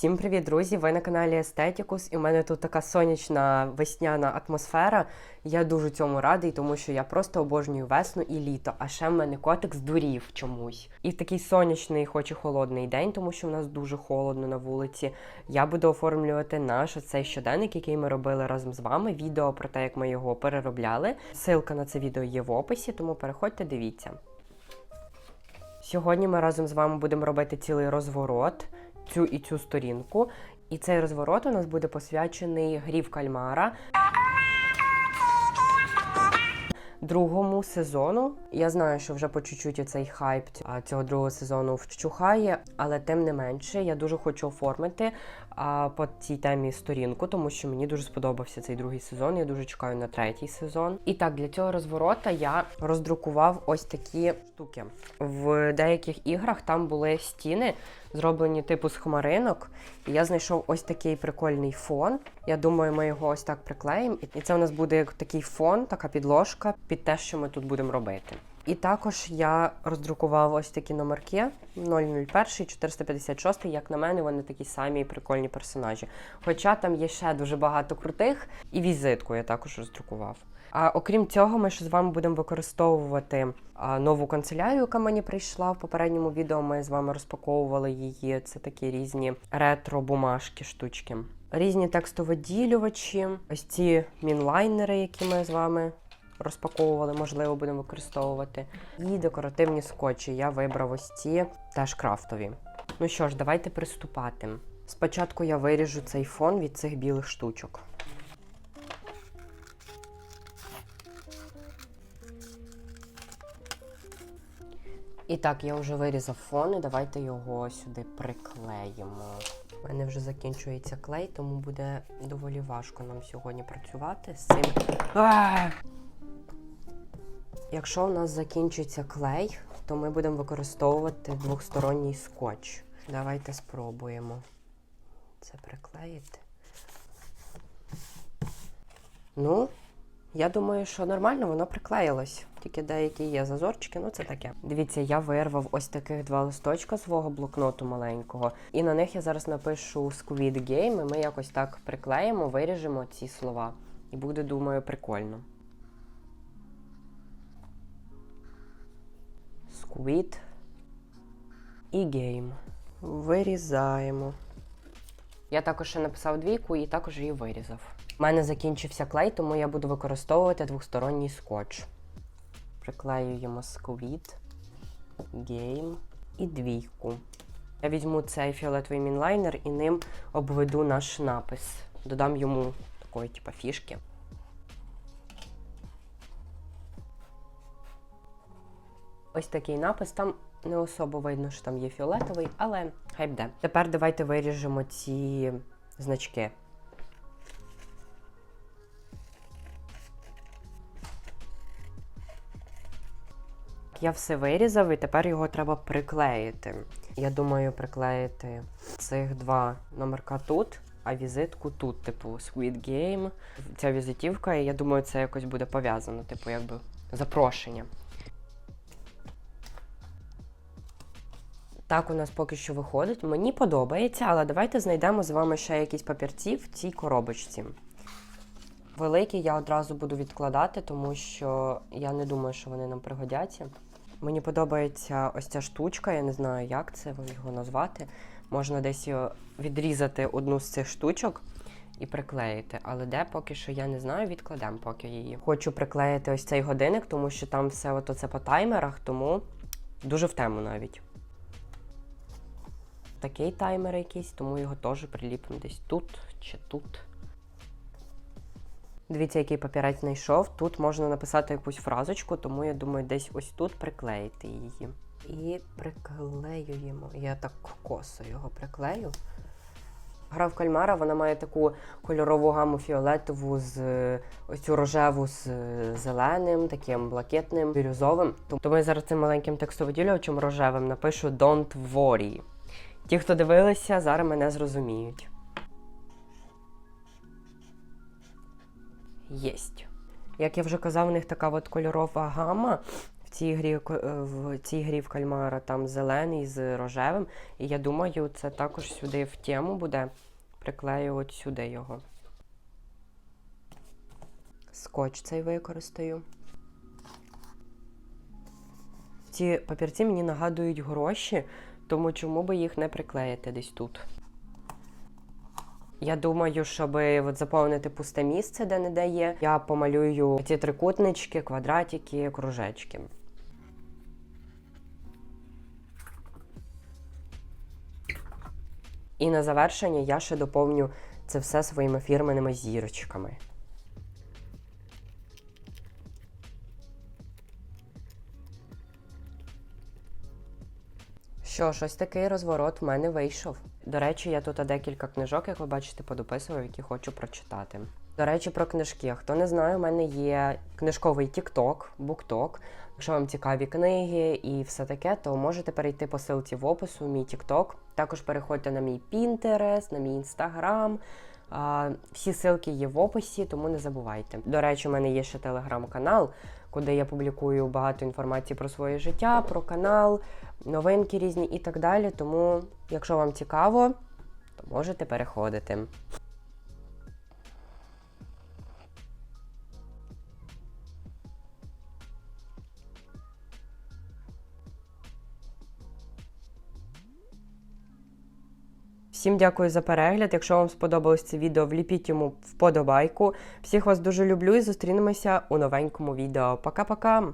Всім привіт, друзі! Ви на каналі Естетікус, і в мене тут така сонячна весняна атмосфера. Я дуже цьому радий, тому що я просто обожнюю весну і літо. А ще в мене котик здурів чомусь. І в такий сонячний, хоч і холодний день, тому що в нас дуже холодно на вулиці. Я буду оформлювати наш цей щоденник, який ми робили разом з вами. Відео про те, як ми його переробляли. Силка на це відео є в описі, тому переходьте, дивіться. Сьогодні ми разом з вами будемо робити цілий розворот, цю і цю сторінку. І цей розворот у нас буде посвячений грі в кальмара. Другому сезону я знаю, що вже по чуть-чуть цей хайп цього другого сезону вщухає, але тим не менше я дуже хочу оформити а, по цій темі сторінку, тому що мені дуже сподобався цей другий сезон. Я дуже чекаю на третій сезон. І так, для цього розворота я роздрукував ось такі штуки. В деяких іграх там були стіни, зроблені типу з хмаринок. І я знайшов ось такий прикольний фон. Я думаю, ми його ось так приклеїмо. І це у нас буде як такий фон, така підложка під те, що ми тут будемо робити. І також я роздрукував ось такі номерки 001, 456. Як на мене, вони такі самі прикольні персонажі. Хоча там є ще дуже багато крутих, і візитку я також роздрукував. А окрім цього, ми ще з вами будемо використовувати а, нову канцелярію, яка мені прийшла в попередньому відео. Ми з вами розпаковували її. Це такі різні ретро-бумажки, штучки. Різні текстовиділювачі, ось ці мінлайнери, які ми з вами розпаковували, можливо, будемо використовувати. І декоративні скотчі. Я вибрав ось ці теж крафтові. Ну що ж, давайте приступати. Спочатку я виріжу цей фон від цих білих штучок. І так, я вже вирізав фон, і давайте його сюди приклеїмо. У мене вже закінчується клей, тому буде доволі важко нам сьогодні працювати з цим. Якщо у нас закінчиться клей, то ми будемо використовувати двохсторонній скотч. Давайте спробуємо це приклеїти. Ну, я думаю, що нормально воно приклеїлось. Тільки деякі є зазорчики, ну це таке. Дивіться, я вирвав ось таких два листочка свого блокноту маленького, і на них я зараз напишу Squid Game, і ми якось так приклеїмо, виріжемо ці слова. І буде, думаю, прикольно. Squid і Game. Вирізаємо. Я також ще написав двійку і також її вирізав. У мене закінчився клей, тому я буду використовувати двосторонній скотч. Приклеюємо Squid, Game і двійку. Я візьму цей фіолетовий мінлайнер і ним обведу наш напис. Додам йому такої, типу, фішки. Ось такий напис. Там не особо видно, що там є фіолетовий, але хай буде. Тепер давайте виріжемо ці значки. Я все вирізав і тепер його треба приклеїти. Я думаю, приклеїти цих два номерка тут, а візитку тут, типу Squid Game. Ця візитівка, і я думаю, це якось буде пов'язано, типу, якби запрошення. Так у нас поки що виходить. Мені подобається, але давайте знайдемо з вами ще якісь папірці в цій коробочці. Великі я одразу буду відкладати, тому що я не думаю, що вони нам пригодяться. Мені подобається ось ця штучка, я не знаю, як це його назвати. Можна десь відрізати одну з цих штучок і приклеїти. Але де поки що я не знаю, відкладемо поки її. Хочу приклеїти ось цей годинник, тому що там все ото це по таймерах, тому дуже в тему навіть такий таймер якийсь, тому його теж приліпимо десь тут чи тут. Дивіться, який папірець знайшов. Тут можна написати якусь фразочку, тому я думаю, десь ось тут приклеїти її. І приклеюємо. Я так косо його приклею. Гра в кальмара вона має таку кольорову гаму фіолетову з ось цю рожеву з зеленим, таким блакитним, бірюзовим. Тому я зараз цим маленьким текстовиділювачем рожевим напишу Don't worry. Ті, хто дивилися, зараз мене зрозуміють. Єсть. Як я вже казав, у них така от кольорова гама в цій грі е, в цій грі в кальмара там зелений з рожевим. І я думаю, це також сюди в тему буде. Приклею от сюди його. Скотч цей використаю. Ці папірці мені нагадують гроші, тому чому би їх не приклеїти десь тут. Я думаю, щоб от заповнити пусте місце, де не де є, я помалюю ці трикутнички, квадратики, кружечки. І на завершення я ще доповню це все своїми фірменними зірочками. Що щось такий розворот в мене вийшов. До речі, я тут декілька книжок, як ви бачите, подописував, які хочу прочитати. До речі, про книжки. Хто не знає, у мене є книжковий TikTok, BookTok. Якщо вам цікаві книги і все таке, то можете перейти по ссылці в опису, мій TikTok. Також переходьте на мій Pinterest, на мій Instagram. Всі ссылки є в описі, тому не забувайте. До речі, у мене є ще телеграм-канал, куди я публікую багато інформації про своє життя, про канал, новинки різні і так далі. Тому, якщо вам цікаво, то можете переходити. Всім дякую за перегляд. Якщо вам сподобалось це відео, вліпіть йому вподобайку. Всіх вас дуже люблю і зустрінемося у новенькому відео. Пока-пока!